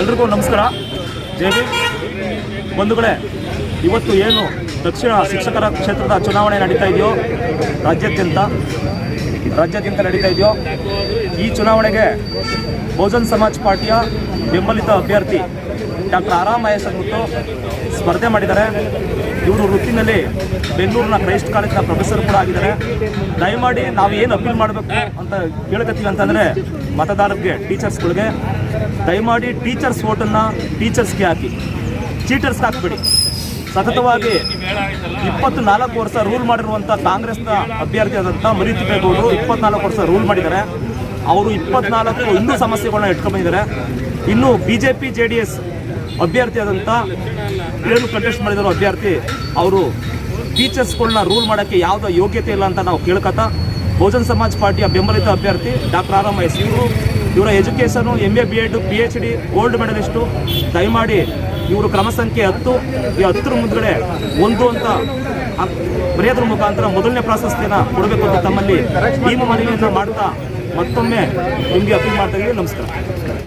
ಎಲ್ರಿಗೂ ನಮಸ್ಕಾರ. ಜೆ ಒಂದು ಕಡೆ ಇವತ್ತು ಏನು ದಕ್ಷಿಣ ಶಿಕ್ಷಕರ ಕ್ಷೇತ್ರದ ಚುನಾವಣೆ ನಡೀತಾ ಇದೆಯೋ, ರಾಜ್ಯಾದ್ಯಂತ ರಾಜ್ಯಾದ್ಯಂತ ನಡೀತಾ ಇದೆಯೋ, ಈ ಚುನಾವಣೆಗೆ ಬಹುಜನ್ ಸಮಾಜ್ ಪಾರ್ಟಿಯ ಬೆಂಬಲಿತ ಅಭ್ಯರ್ಥಿ ಡಾಕ್ಟರ್ ಆರಾಮ್ ಮಹೇಶ್ ಅಂದ್ಬಿಟ್ಟು ಸ್ಪರ್ಧೆ ಮಾಡಿದ್ದಾರೆ. ಇವರು ವೃತ್ತಿನಲ್ಲಿ ಬೆಂಗಳೂರಿನ ಕ್ರೈಸ್ಟ್ ಕಾಲೇಜ್ನ ಪ್ರೊಫೆಸರ್ ಕೂಡ ಆಗಿದ್ದಾರೆ. ದಯಮಾಡಿ ನಾವು ಏನು ಅಪೀಲ್ ಮಾಡಬೇಕು ಅಂತ ಕೇಳ್ಕತ್ತೀವಿ ಅಂತಂದರೆ ಮತದಾರರಿಗೆ, ಟೀಚರ್ಸ್ಗಳಿಗೆ ದಯಮಾಡಿ ಟೀಚರ್ಸ್ ಓಟನ್ನು ಟೀಚರ್ಸ್ಗೆ ಹಾಕಿ. ಚೀಟರ್ಸ್ಗೆ ಹಾಕ್ಬಿಡಿ. ಸತತವಾಗಿ ಇಪ್ಪತ್ತು ನಾಲ್ಕು ವರ್ಷ ರೂಲ್ ಮಾಡಿರುವಂಥ ಕಾಂಗ್ರೆಸ್ನ ಅಭ್ಯರ್ಥಿ ಆದಂಥ ಮರಿ ತಿಪ್ಪೇಗೌಡರು ಇಪ್ಪತ್ನಾಲ್ಕು ವರ್ಷ ರೂಲ್ ಮಾಡಿದ್ದಾರೆ. ಅವರು ಇಪ್ಪತ್ನಾಲ್ಕು ಇನ್ನೂ ಸಮಸ್ಯೆಗಳನ್ನ ಇಟ್ಕೊಂಡ್ಬಂದಿದ್ದಾರೆ ಇನ್ನು B J P J D S ಅಭ್ಯರ್ಥಿ ಆದಂಥ ಏನು ಕಂಟೆಸ್ಟ್ ಮಾಡಿದಾರೋ ಅಭ್ಯರ್ಥಿ, ಅವರು ಟೀಚರ್ಸ್ಗಳನ್ನ ರೂಲ್ ಮಾಡೋಕ್ಕೆ ಯಾವುದೋ ಯೋಗ್ಯತೆ ಇಲ್ಲ ಅಂತ ನಾವು ಕೇಳ್ಕೊತ, ಬಹುಜನ್ ಸಮಾಜ್ ಪಾರ್ಟಿಯ ಬೆಂಬಲಿತ ಅಭ್ಯರ್ಥಿ ಡಾಕ್ಟರ್ ಆರ್ ಎಂ ಎಸ್. ಇವರು, ಇವರ education M A B ed P H D gold medalist ದಯಮಾಡಿ ಇವರು ಕ್ರಮ ಸಂಖ್ಯೆ ಹತ್ತು, ಈ ಹತ್ತರ ಮುಂದ್ಗಡೆ ಒಂದು ಅಂತ ಬರೆಯೋದ್ರ ಮುಖಾಂತರ ಮೊದಲನೇ ಪ್ರಾಶಸ್ತ್ಯನ ಕೊಡಬೇಕು ಅಂತ ತಮ್ಮಲ್ಲಿ ನಿಮ್ಮ ಮನವಿಯನ್ನು ಮಾಡ್ತಾ ಮತ್ತೊಮ್ಮೆ ನಿಮಗೆ ಅಪೀಲ್ ಮಾಡ್ತಾ ನಮಸ್ಕಾರ.